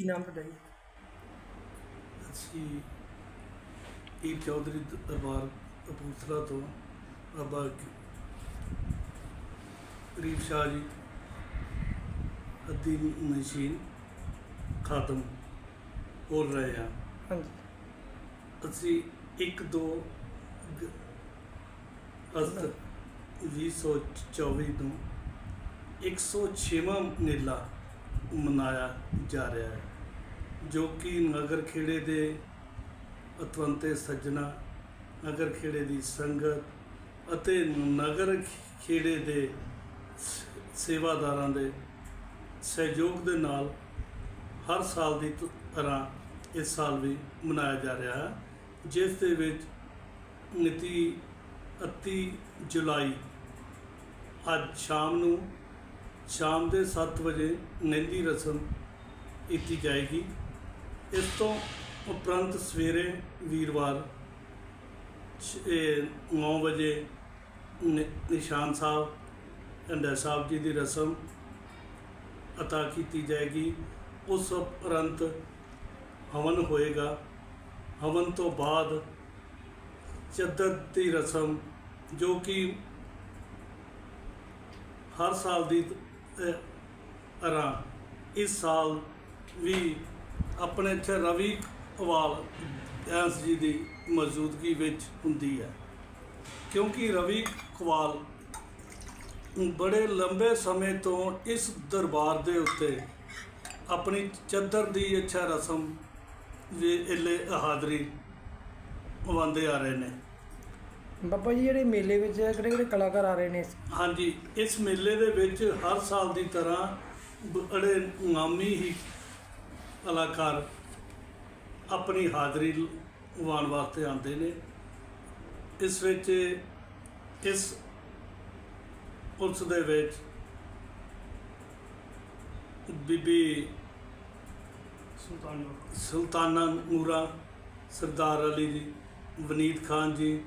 ਕੀ ਨਾਮ ਤੁਹਾਡਾ ਜੀ? ਅਸੀਂ ਈਰ ਚੌਧਰੀ ਦਰਬਾਰ ਕਪੂਰਥਲਾ ਤੋਂ ਬਾਬਾ ਗਰੀਬ ਸ਼ਾਹ ਜੀ ਅੱਦੀ ਮਸ਼ੀਨ ਖਾਤਮ ਬੋਲ ਰਹੇ ਹਾਂ ਹਾਂਜੀ। ਅਸੀਂ 1 2 ਅਗਸਤ 2024 ਨੂੰ 106ਵਾਂ ਮੇਲਾ ਮਨਾਇਆ ਜਾ ਰਿਹਾ ਹੈ। ਜੋ ਕਿ ਨਗਰ ਖੇੜੇ ਦੇ ਅਤਵੰਤੇ ਸੱਜਣਾ, ਨਗਰ ਖੇੜੇ ਦੀ ਸੰਗਤ ਅਤੇ ਨਗਰ ਖੇੜੇ ਦੇ ਸੇਵਾਦਾਰਾਂ ਦੇ ਸਹਿਯੋਗ ਦੇ ਨਾਲ ਹਰ ਸਾਲ ਦੀ ਤਰ੍ਹਾਂ ਇਸ ਸਾਲ ਵੀ ਮਨਾਇਆ ਜਾ ਰਿਹਾ ਹੈ, ਜਿਸ ਦੇ ਵਿੱਚ ਮਿਤੀ 31 ਜੁਲਾਈ ਅੱਜ ਸ਼ਾਮ ਨੂੰ ਸ਼ਾਮ ਦੇ 7 ਵਜੇ ਮਹਿੰਦੀ ਰਸਮ ਕੀਤੀ ਜਾਏਗੀ। ਇਸ ਤੋਂ ਉਪਰੰਤ ਸਵੇਰੇ ਵੀਰਵਾਰ 9 ਵਜੇ ਨਿ- ਨਿਸ਼ਾਨ ਸਾਹਿਬ ਹੰਡਾ ਸਾਹਿਬ ਜੀ ਦੀ ਰਸਮ ਅਤਾ ਕੀਤੀ ਜਾਏਗੀ। ਉਸ ਉਪਰੰਤ ਹਵਨ ਹੋਏਗਾ। ਹਵਨ ਤੋਂ ਬਾਅਦ ਚੱਦਰ ਦੀ ਰਸਮ ਜੋ ਕਿ ਹਰ ਸਾਲ ਦੀ ਅਹ, ਤਰ੍ਹਾਂ ਇਸ ਸਾਲ ਵੀ ਆਪਣੇ ਇੱਥੇ ਰਵੀ ਕਵਾਲ ਐਸ ਜੀ ਦੀ ਮੌਜੂਦਗੀ ਵਿੱਚ ਹੁੰਦੀ ਹੈ। ਕਿਉਂਕਿ ਰਵੀ ਕਵਾਲ ਬੜੇ ਲੰਬੇ ਸਮੇਂ ਤੋਂ ਇਸ ਦਰਬਾਰ ਦੇ ਉੱਤੇ ਆਪਣੀ ਚੱਦਰ ਦੀ ਅੱਛਾ ਰਸਮ ਵੀ ਇੱਲੇ ਹਾਜ਼ਰੀ ਪਾਉਂਦੇ ਆ ਰਹੇ ਨੇ। ਬਾਬਾ ਜੀ ਜਿਹੜੇ ਮੇਲੇ ਵਿੱਚ ਕਿਹੜੇ ਕਿਹੜੇ ਕਲਾਕਾਰ ਆ ਰਹੇ ਨੇ? ਹਾਂਜੀ ਇਸ ਮੇਲੇ ਦੇ ਵਿੱਚ ਹਰ ਸਾਲ ਦੀ ਤਰ੍ਹਾਂ ਬੜੇ ਨਾਮੀ ਹੀ ਕਲਾਕਾਰ ਆਪਣੀ ਹਾਜ਼ਰੀ ਲਵਾਉਣ ਵਾਸਤੇ ਆਉਂਦੇ ਨੇ। ਇਸ ਵਿੱਚ ਇਸ ਪੁਲਿਸ ਦੇ ਵਿੱਚ ਬੀਬੀ ਸੁਲਤਾਨਾ ਨੂਰਾ। ਸਰਦਾਰ ਅਲੀ ਜੀ ਵਨੀਤ ਖਾਨ ਜੀ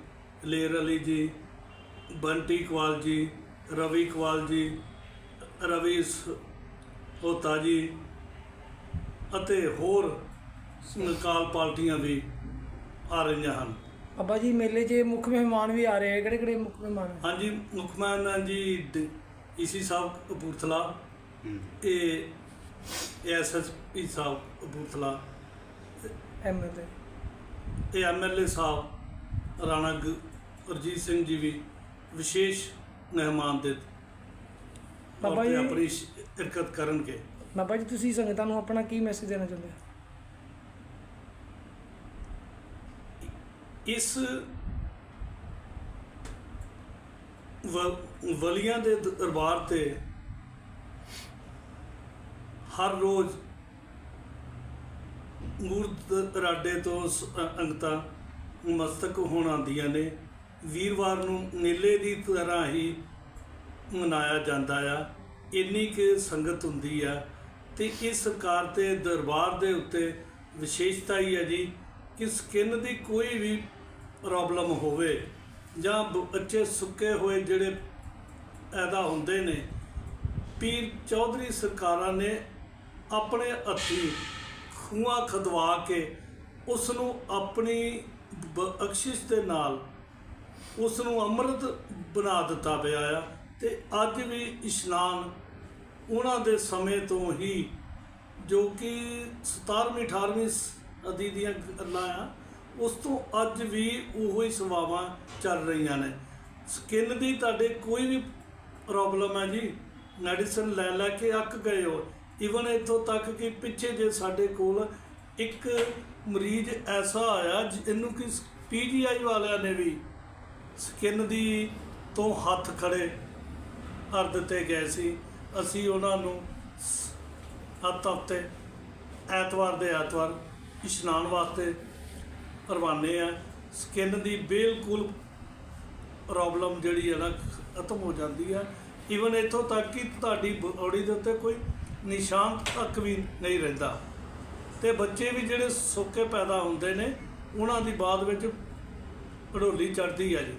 ਲੇਰ ਅਲੀ ਜੀ ਬੰਟੀ ਕਵਾਲ ਜੀ ਰਵੀ ਕਵਾਲ ਜੀ ਰਵੀ ਸ- ਹੋਤਾ ਜੀ ਅਤੇ ਹੋਰ ਨਕਾਲ ਪਾਰਟੀਆਂ ਵੀ ਆ ਰਹੀਆਂ ਹਨ। ਬਾਬਾ ਜੀ ਮੇਲੇ 'ਚ ਮੁੱਖ ਮਹਿਮਾਨ ਵੀ ਆ ਰਹੇ ਆ। ਕਿਹੜੇ ਕਿਹੜੇ ਮੁੱਖ ਮਹਿਮਾਨ ਹਾਂਜੀ ਮੁੱਖ ਮਹਿਮਾਨ ਜੀ ਈਸੀ ਸਾਹਿਬ ਕਪੂਰਥਲਾ ਇਹ ਐਸਐਸਪੀ ਸਾਹਿਬ ਕਪੂਰਥਲਾ ਐਮਐਲਏ ਇਹ ਐਮਐਲਏ ਸਾਹਿਬ ਰਾਣਾ ਗੁਰਜੀਤ ਸਿੰਘ ਜੀ ਵੀ ਵਿਸ਼ੇਸ਼ ਮਹਿਮਾਨ ਦੇ ਬਾਬਾ ਜੀ- ਆਪਣੀ ਸ਼ਿਰਕਤ ਕਰਨਗੇ। ਬਾਬਾ ਜੀ, ਤੁਸੀਂ ਸੰਗਤਾਂ ਨੂੰ ਆਪਣਾ ਕੀ ਮੈਸੇਜ ਦੇਣਾ ਚਾਹੁੰਦੇ ਹੋ? ਇਸ ਵਲੀਆਂ ਦੇ ਦਰਬਾਰ ਤੇ ਹਰ ਰੋਜ਼ ਮੂਰਤ ਰਾਡੇ ਤੋਂ ਸ- ਅੰਗਤਾਂ ਮਸਤਕ ਹੋਣ ਆਉਂਦੀਆਂ ਨੇ। ਵੀਰਵਾਰ ਨੂੰ ਮੇਲੇ ਦੀ ਤਰ੍ਹਾਂ ਹੀ ਮਨਾਇਆ ਜਾਂਦਾ ਆ। ਇੰਨੀ ਕਿ ਸੰਗਤ ਹੁੰਦੀ ਆ। ਤੇ ਇਸ ਸਰਕਾਰ ਤੇ ਦਰਬਾਰ ਦੇ ਉੱਤੇ ਵਿਸ਼ੇਸ਼ਤਾ ਹੀ ਹੈ ਜੀ ਕਿ ਸਕਿਨ ਦੀ ਕੋਈ ਵੀ ਪ੍ਰੋਬਲਮ ਹੋਵੇ ਜਾਂ ਬੱਚੇ ਸੁੱਕੇ ਹੋਏ ਜਿਹੜੇ ਪੈਦਾ ਹੁੰਦੇ ਨੇ, ਪੀਰ ਚੌਧਰੀ ਸਰਕਾਰਾਂ ਨੇ ਆਪਣੇ ਹੱਥੀਂ ਖੂਹਾਂ ਖਦਵਾ ਕੇ ਉਸ ਨੂੰ ਆਪਣੀ ਬਖਸ਼ਿਸ਼ ਦੇ ਨਾਲ ਉਸ ਨੂੰ ਅੰਮ੍ਰਿਤ ਬਣਾ ਦਿੱਤਾ ਪਿਆ ਆ ਤੇ ਅੱਜ ਵੀ ਇਸ਼ਨਾਨ ਉਹਨਾਂ ਦੇ ਸਮੇਂ ਤੋਂ ਹੀ ਜੋ ਕਿ 17ਵੀਂ 18ਵੀਂ ਸਦੀ ਦੀਆਂ ਗੱਲਾਂ ਆ, ਉਸ ਤੋਂ ਅੱਜ ਵੀ ਉਹੋ ਹੀ ਸੇਵਾਵਾਂ ਚੱਲ ਰਹੀਆਂ ਨੇ। ਸਕਿਨ ਦੀ ਤੁਹਾਡੇ ਕੋਈ ਵੀ ਪ੍ਰੋਬਲਮ ਹੈ ਜੀ, ਮੈਡੀਸਨ ਲੈ ਲੈ ਕੇ ਅੱਕ ਗਏ ਹੋ ਇਵਨ ਇੱਥੋਂ ਤੱਕ ਕਿ ਪਿੱਛੇ ਜੇ ਸਾਡੇ ਕੋਲ ਇੱਕ ਮਰੀਜ਼ ਐਸਾ ਆਇਆ, ਜਿਹਨੂੰ ਕਿ ਪੀਜੀਆਈ ਵਾਲਿਆਂ ਨੇ ਵੀ ਸਕਿਨ ਦੀ ਤੋਂ ਹੱਥ ਖੜੇ ਕਰ ਦਿੱਤੇ ਗਏ ਸੀ। ਅਸੀਂ ਉਹਨਾਂ ਨੂੰ ਹੱਥ ਹਫ਼ਤੇ ਐਤਵਾਰ ਦੇ ਐਤਵਾਰ ਇਸ਼ਨਾਨ ਵਾਸਤੇ ਕਰਵਾਉਂਦੇ ਆ। ਸਕਿਨ ਦੀ ਬਿਲਕੁਲ ਪ੍ਰੋਬਲਮ ਜਿਹੜੀ ਹੈ ਨਾ ਖਤਮ ਹੋ ਜਾਂਦੀ ਆ। ਈਵਨ ਇੱਥੋਂ ਤੱਕ ਕਿ ਤੁਹਾਡੀ ਬੋਡੀ ਦੇ ਉੱਤੇ ਕੋਈ ਨਿਸ਼ਾਨ ਤੱਕ ਵੀ ਨਹੀਂ ਰਹਿੰਦਾ। ਤੇ ਬੱਚੇ ਵੀ ਜਿਹੜੇ ਸੁੱਕੇ ਪੈਦਾ ਹੁੰਦੇ ਨੇ ਉਹਨਾਂ ਦੀ ਬਾਅਦ ਵਿੱਚ ਢੋਲੀ ਚੜਦੀ ਆ ਜੀ।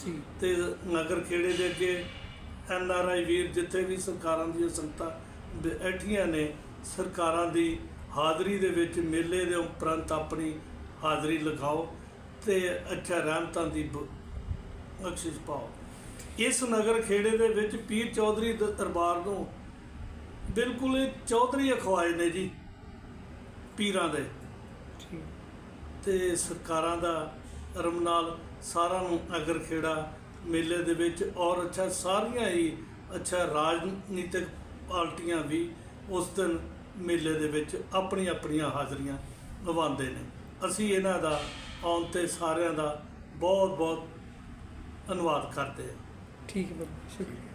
ਠੀਕ ਤੇ ਨਗਰ ਖੇੜੇ ਦੇ ਅੱਗੇ ਐਨ ਆਰ ਆਈ ਵੀਰ ਜਿੱਥੇ ਵੀ ਸਰਕਾਰਾਂ ਦੀਆਂ ਸੰਗਤਾਂ ਬੈਠੀਆਂ ਨੇ ਸਰਕਾਰਾਂ ਦੀ ਹਾਜ਼ਰੀ ਦੇ ਵਿੱਚ ਮੇਲੇ ਦੇ ਉਪਰੰਤ ਆਪਣੀ ਹਾਜ਼ਰੀ ਲਗਾਓ ਤੇ ਅੱਛਾ ਰਹਿਮਤਾਂ ਦੀ ਬਖਸ਼ਿਸ਼ ਪਾਓ। ਇਸ ਨਗਰ ਖੇੜੇ ਦੇ ਵਿੱਚ ਪੀਰ ਚੌਧਰੀ ਦੇ ਦਰਬਾਰ ਨੂੰ ਬਿਲਕੁਲ ਚੌਧਰੀ ਅਖਵਾਏ ਨੇ ਜੀ ਪੀਰਾਂ ਦੇ। ਤੇ ਸਰਕਾਰਾਂ ਦਾ ਰਮ ਨਾਲ ਸਾਰਾ ਨੂੰ ਨਗਰ ਖੇੜਾ ਮੇਲੇ ਦੇ ਵਿੱਚ ਔਰ ਅੱਛਾ ਸਾਰੀਆਂ ਹੀ ਅੱਛਾ ਰਾਜਨੀਤਿਕ ਪਾਰਟੀਆਂ ਵੀ ਉਸ ਦਿਨ ਮੇਲੇ ਦੇ ਵਿੱਚ ਆਪਣੀ ਆਪਣੀਆਂ ਹਾਜ਼ਰੀਆਂ ਨਿਭਾਉਂਦੇ ਨੇ। ਅਸੀਂ ਇਹਨਾਂ ਦਾ ਆਉਣ ਤੇ ਸਾਰਿਆਂ ਦਾ ਬਹੁਤ ਬਹੁਤ ਧੰਨਵਾਦ ਕਰਦੇ ਹਾਂ। ਠੀਕ ਹੈ ਬਾਬਾ ਸ਼ੁਕਰੀਆ।